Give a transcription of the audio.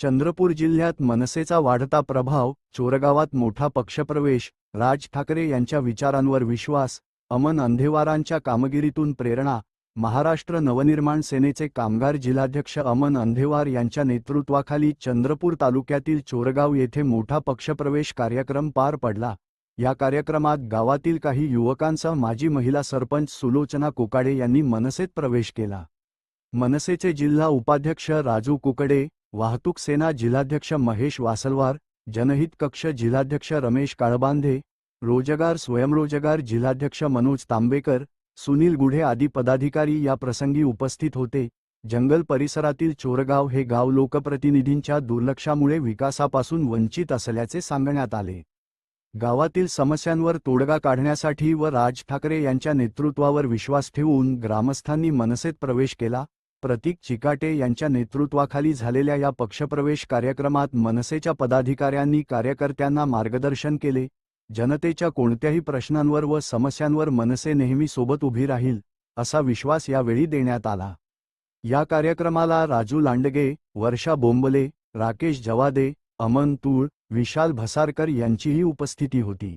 चंद्रपूर जिल्ह्यात मनसेचा वाढता प्रभाव चोरगावात मोठा पक्षप्रवेश राज ठाकरे यांच्या विचारांवर विश्वास अमन अंधेवारांच्या कामगिरीतून प्रेरणा महाराष्ट्र नवनिर्माण सेनेचे कामगार जिल्हाध्यक्ष अमन अंधेवार यांच्या नेतृत्वाखाली चंद्रपूर तालुक्यातील चोरगाव येथे मोठा पक्षप्रवेश कार्यक्रम पार पडला. या कार्यक्रमात गावातील काही युवकांसह माजी महिला सरपंच सुलोचना कोकाडे यांनी मनसेत प्रवेश केला. मनसेचे जिल्हा उपाध्यक्ष राजू कुकडे वाहतूक सेना जिल्हाध्यक्ष महेश वासलवार जनहित कक्ष जिल्हाध्यक्ष रमेश काळबांधे रोजगार स्वयंरोजगार जिल्हाध्यक्ष मनोज तांबेकर सुनील गुढे आदी पदाधिकारी या प्रसंगी उपस्थित होते. जंगल परिसरातील चोरगाव हे गाव लोकप्रतिनिधींच्या दुर्लक्षामुळे विकासापासून वंचित असल्याचे सांगण्यात आले. गावातील समस्यांवर तोडगा काढण्यासाठी व राज ठाकरे यांच्या नेतृत्वावर विश्वास ठेवून ग्रामस्थांनी मनसेत प्रवेश केला. प्रतीक चिकाटे यांच्या नेतृत्वाखाली झालेल्या या पक्षप्रवेश कार्यक्रमात मनसेच्या पदाधिकाऱ्यांनी कार्यकर्त्यांना मार्गदर्शन केले. जनतेच्या कोणत्याही प्रश्नांवर व समस्यांवर मनसे नेहमी सोबत उभी राहील असा विश्वास यावेळी देण्यात आला. या कार्यक्रमाला राजू लांडगे वर्षा बोंबले राकेश जवादे अमन तूळ विशाल भसारकर यांचीही उपस्थिती होती.